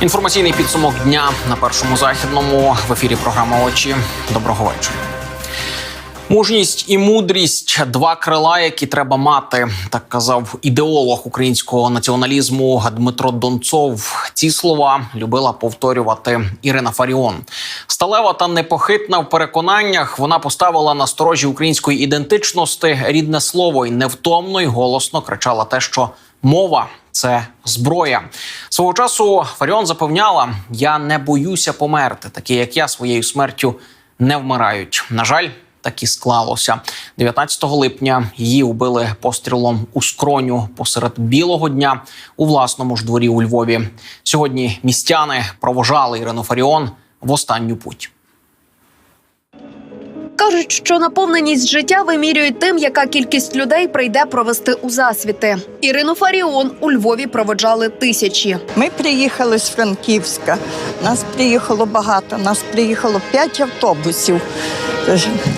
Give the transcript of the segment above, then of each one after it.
Інформаційний підсумок дня на першому західному в ефірі програма очі. Доброго вечора. Мужність і мудрість два крила, які треба мати, так казав ідеолог українського націоналізму Дмитро Донцов. Ці слова любила повторювати Ірина Фаріон. Сталева та непохитна в переконаннях вона поставила на сторожі української ідентичності рідне слово і невтомно й голосно кричала те, що мова це зброя. Свого часу Фаріон запевняла: я не боюся померти, такі як я своєю смертю не вмирають. На жаль. Так і склалося 19 липня. Її убили пострілом у скроню посеред білого дня у власному ж дворі у Львові. Сьогодні містяни провожали Ірину Фаріон в останню путь. Кажуть, що наповненість життя вимірюють тим, яка кількість людей прийде провести у засвіти. Ірину Фаріон у Львові проводжали тисячі. Ми приїхали з Франківська. Нас приїхало багато. Нас приїхало п'ять автобусів.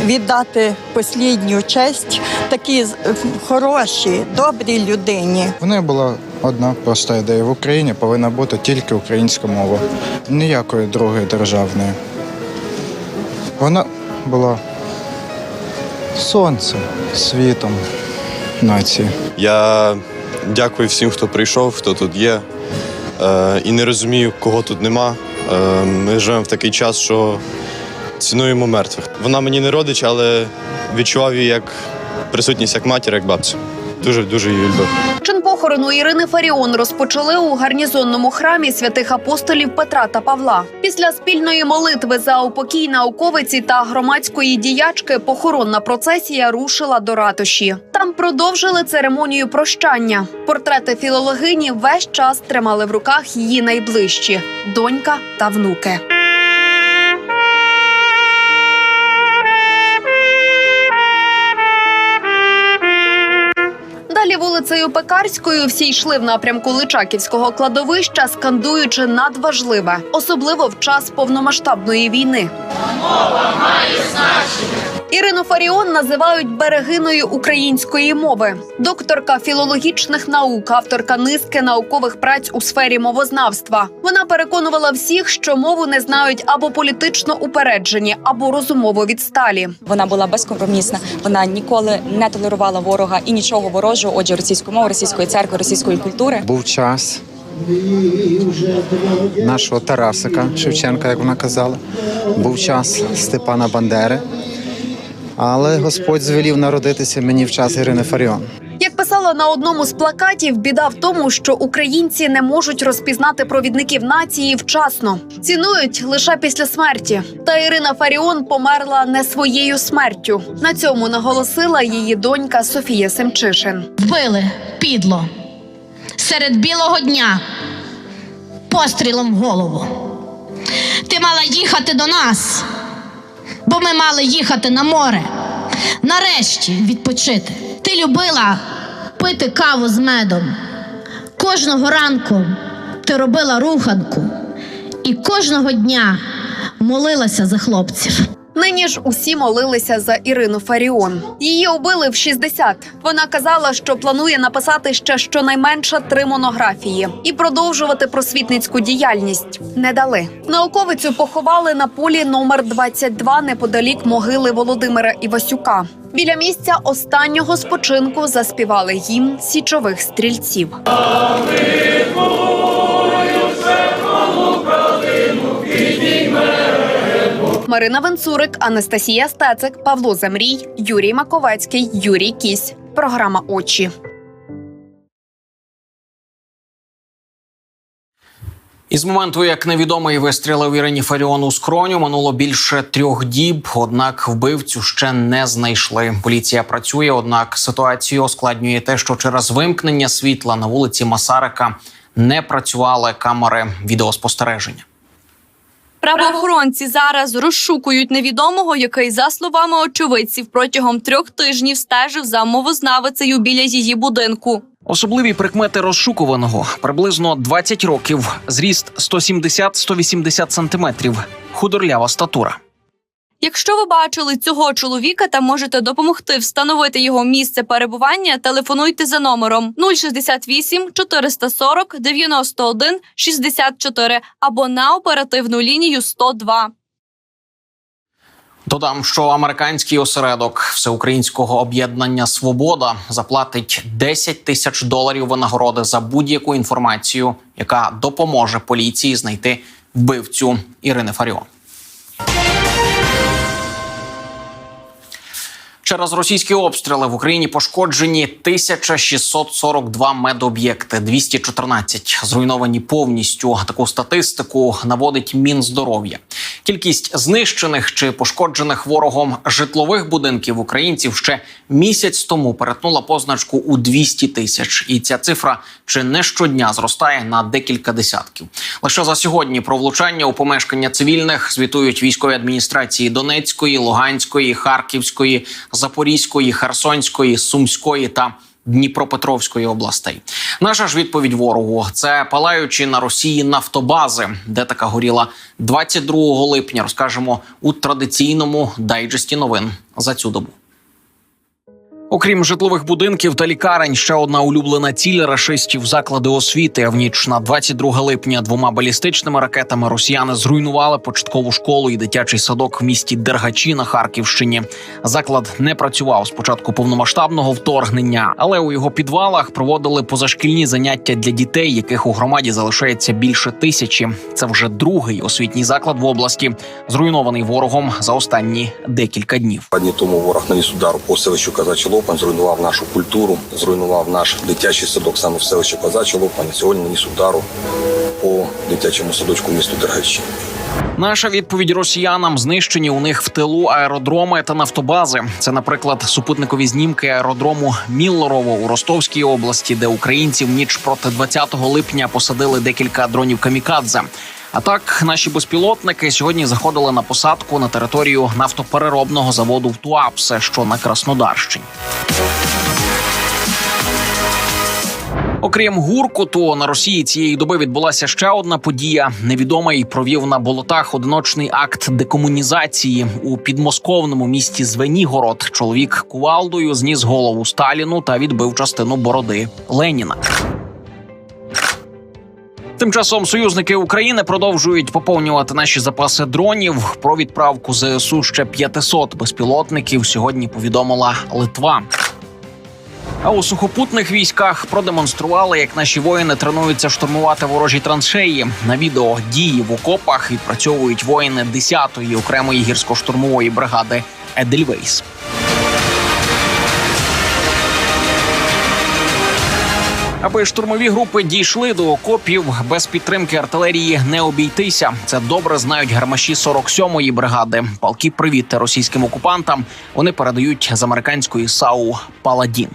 Віддати послідню честь такій е, хорошій, добрій людині. В неї була одна проста ідея. В Україні повинна бути тільки українська мова, ніякої другої державної. Вона була сонцем, світом нації. Я дякую всім, хто прийшов, хто тут є. Е, і не розумію, кого тут нема. Е, ми живемо в такий час, що цінуємо мертвих. Вона мені не родич, але відчував її як присутність як матір, як бабцю. Дуже дуже її любив. Чин похорону Ірини Фаріон розпочали у гарнізонному храмі святих апостолів Петра та Павла. Після спільної молитви за упокій науковиці та громадської діячки похоронна процесія рушила до ратуші. Там продовжили церемонію прощання. Портрети філологині весь час тримали в руках її найближчі донька та внуки. Вулицею Пекарською всі йшли в напрямку Личаківського кладовища, скандуючи надважливе, особливо в час повномасштабної війни. Ірину Фаріон називають берегиною української мови. Докторка філологічних наук, авторка низки наукових праць у сфері мовознавства. Вона переконувала всіх, що мову не знають або політично упереджені, або розумово відсталі. Вона була безкомпромісна. Вона ніколи не толерувала ворога і нічого ворожого, отже, російської мови, російської церкви, російської культури. Був час нашого Тарасика Шевченка, як вона казала. Був час Степана Бандери. Але Господь звелів народитися мені в час Ірини Фаріон. Як писала на одному з плакатів, біда в тому, що українці не можуть розпізнати провідників нації вчасно, цінують лише після смерті. Та Ірина Фаріон померла не своєю смертю. На цьому наголосила її донька Софія Семчишин. Вбили підло серед білого дня пострілом в голову. Ти мала їхати до нас, бо ми мали їхати на море. Нарешті відпочити. Ти любила пити каву з медом. Кожного ранку ти робила руханку і кожного дня молилася за хлопців. Нині ж усі молилися за Ірину Фаріон. Її убили в 60. Вона казала, що планує написати ще щонайменше три монографії і продовжувати просвітницьку діяльність. Не дали. Науковицю поховали на полі номер 22 неподалік могили Володимира Івасюка. Біля місця останнього спочинку заспівали гімн січових стрільців. Марина Венцурик, Анастасія Стецик, Павло Замрій, Юрій Маковецький, Юрій Кісь. Програма Очі. Із моменту, як невідомий вистрілив Ірині Фаріон у скроню, минуло більше трьох діб. Однак вбивцю ще не знайшли. Поліція працює, однак ситуацію ускладнює те, що через вимкнення світла на вулиці Масарика не працювали камери відеоспостереження. Правоохоронці зараз розшукують невідомого, який, за словами очевидців, протягом трьох тижнів стежив за мовознавицею біля її будинку. Особливі прикмети розшукуваного приблизно 20 років, зріст 170-180 сантиметрів, худорлява статура. Якщо ви бачили цього чоловіка та можете допомогти встановити його місце перебування, телефонуйте за номером 068 440 91 64 або на оперативну лінію 102. Додам, що американський осередок всеукраїнського об'єднання Свобода заплатить 10 тисяч доларів винагороди за будь-яку інформацію, яка допоможе поліції знайти вбивцю Ірини Фаріон. Через російські обстріли в Україні пошкоджені 1642 медоб'єкти, 214 зруйновані повністю. Таку статистику наводить Мінздоров'я. Кількість знищених чи пошкоджених ворогом житлових будинків українців ще місяць тому перетнула позначку у 200 тисяч, і ця цифра чи не щодня зростає на декілька десятків. Лише за сьогодні про влучання у помешкання цивільних звітують військові адміністрації Донецької, Луганської, Харківської, Запорізької, Херсонської, Сумської та Дніпропетровської областей. Наша ж відповідь ворогу це палаючі на Росії нафтобази, де така горіла 22 липня. Розкажемо у традиційному дайджесті новин за цю добу. Окрім житлових будинків та лікарень, ще одна улюблена ціль рашистів заклади освіти. В ніч на 22 липня двома балістичними ракетами росіяни зруйнували початкову школу і дитячий садок в місті Дергачі на Харківщині. Заклад не працював з початку повномасштабного вторгнення, але у його підвалах проводили позашкільні заняття для дітей, яких у громаді залишається більше тисячі. Це вже другий освітній заклад в області, зруйнований ворогом за останні декілька днів. Два дні тому ворог наніс удар по селищу Казачий Лопань, зруйнував нашу культуру, зруйнував наш дитячий садок саме в селищі Казачий Лопань. Сьогодні наніс удару по дитячому садочку місту Дергачі. Наша відповідь росіянам знищені у них в тилу аеродроми та нафтобази. Це, наприклад, супутникові знімки аеродрому Міллорово у Ростовській області, де українці в ніч проти 20 липня посадили декілька дронів камікадзе. А так, наші безпілотники сьогодні заходили на посадку на територію нафтопереробного заводу в Туапсе, що на Краснодарщині. Окрім гуркоту, на Росії цієї доби відбулася ще одна подія. Невідомий провів на болотах одиночний акт декомунізації у підмосковному місті Звенігород. Чоловік кувалдою зніс голову Сталіну та відбив частину бороди Леніна. Тим часом союзники України продовжують поповнювати наші запаси дронів. Про відправку ЗСУ ще 500 безпілотників сьогодні повідомила Литва. А у сухопутних військах продемонстрували, як наші воїни тренуються штурмувати ворожі траншеї. На відео дії в окопах відпрацьовують воїни 10-ї окремої гірсько-штурмової бригади Едельвейс. Аби штурмові групи дійшли до окопів без підтримки артилерії не обійтися. Це добре знають гармаші 47-ї бригади. Палки привіт російським окупантам. Вони передають з американської САУ Паладін.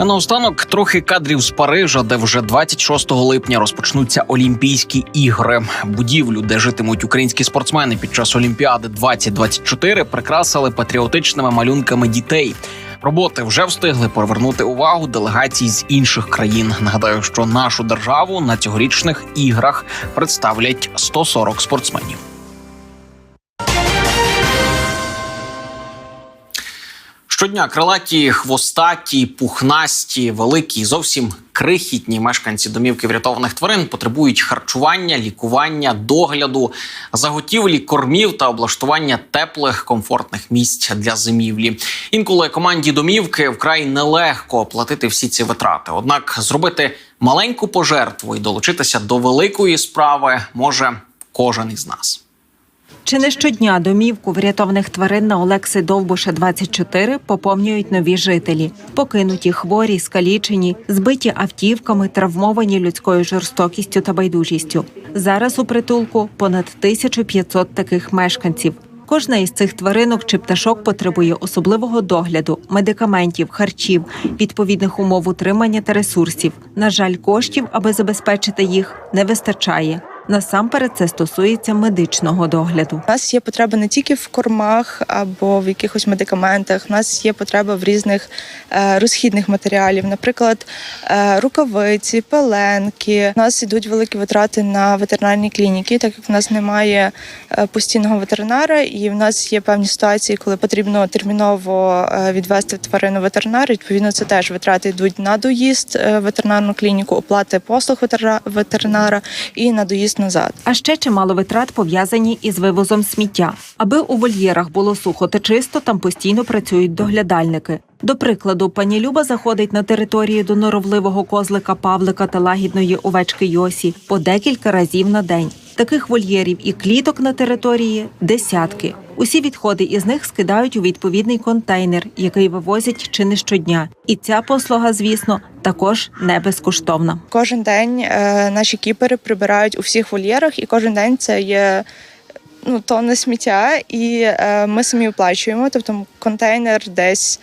А наостанок трохи кадрів з Парижа, де вже 26 липня розпочнуться Олімпійські ігри. Будівлю, де житимуть українські спортсмени під час Олімпіади 2024, прикрасили патріотичними малюнками дітей. Роботи вже встигли привернути увагу делегацій з інших країн. Нагадаю, що нашу державу на цьогорічних іграх представлять 140 спортсменів. Щодня крилаті, хвостаті, пухнасті, великі, зовсім крихітні мешканці домівки врятованих тварин потребують харчування, лікування, догляду, заготівлі кормів та облаштування теплих комфортних місць для зимівлі. Інколи команді домівки вкрай нелегко оплатити всі ці витрати. Однак зробити маленьку пожертву і долучитися до великої справи може кожен із нас. Чи не щодня домівку врятованих тварин на Олекси Довбуша 24 поповнюють нові жителі, покинуті, хворі, скалічені, збиті автівками, травмовані людською жорстокістю та байдужістю. Зараз у притулку понад 1500 таких мешканців. Кожна із цих тваринок чи пташок потребує особливого догляду, медикаментів, харчів, відповідних умов утримання та ресурсів. На жаль, коштів, аби забезпечити їх, не вистачає. Насамперед це стосується медичного догляду. У нас є потреба не тільки в кормах або в якихось медикаментах. У нас є потреба в різних е, розхідних матеріалів, наприклад, е, рукавиці, пеленки. У нас йдуть великі витрати на ветеринарні клініки, так як в нас немає е, постійного ветеринара, і в нас є певні ситуації, коли потрібно терміново відвести тварину ветеринару. Відповідно, це теж витрати йдуть на доїзд ветеринарну клініку, оплати послуг ветеринара і на доїзд назад. А ще чимало витрат пов'язані із вивозом сміття. Аби у вольєрах було сухо та чисто, там постійно працюють доглядальники. До прикладу, пані Люба заходить на територію до норовливого козлика Павлика та лагідної овечки Йосі по декілька разів на день. Таких вольєрів і кліток на території десятки. Усі відходи із них скидають у відповідний контейнер, який вивозять чи не щодня. І ця послуга, звісно, також не безкоштовна. Кожен день е, наші кіпери прибирають у всіх вольєрах, і кожен день це є ну, тонни сміття, і е, ми самі оплачуємо. Тобто контейнер десь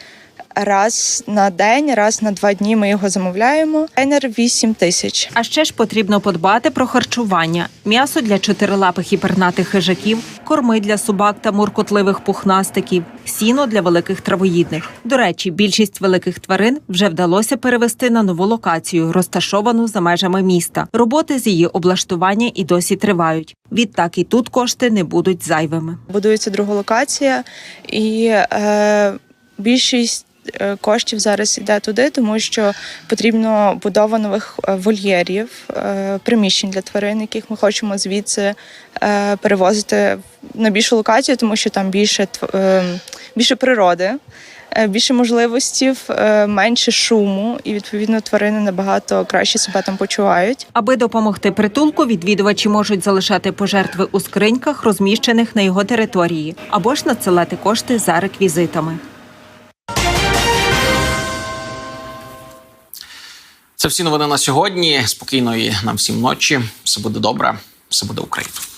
раз на день, раз на два дні ми його замовляємо. Контейнер 8 тисяч. А ще ж потрібно подбати про харчування: м'ясо для чотирилапих і пернатих хижаків, корми для собак та муркотливих пухнастиків, сіно для великих травоїдних. До речі, більшість великих тварин вже вдалося перевести на нову локацію, розташовану за межами міста. Роботи з її облаштування і досі тривають. Відтак і тут кошти не будуть зайвими. Будується друга локація, і е, більшість. Е, Коштів зараз йде туди, тому що потрібно будова нових е, вольєрів, е, приміщень для тварин, яких ми хочемо звідси перевозити на більшу локацію, тому що там більше більше природи, більше можливостей, менше шуму, і відповідно тварини набагато краще себе там почувають. Аби допомогти притулку, відвідувачі можуть залишати пожертви у скриньках, розміщених на його території, або ж надсилати кошти за реквізитами. Це всі новини на сьогодні. Спокійної нам всім ночі. Все буде добре, все буде Україна.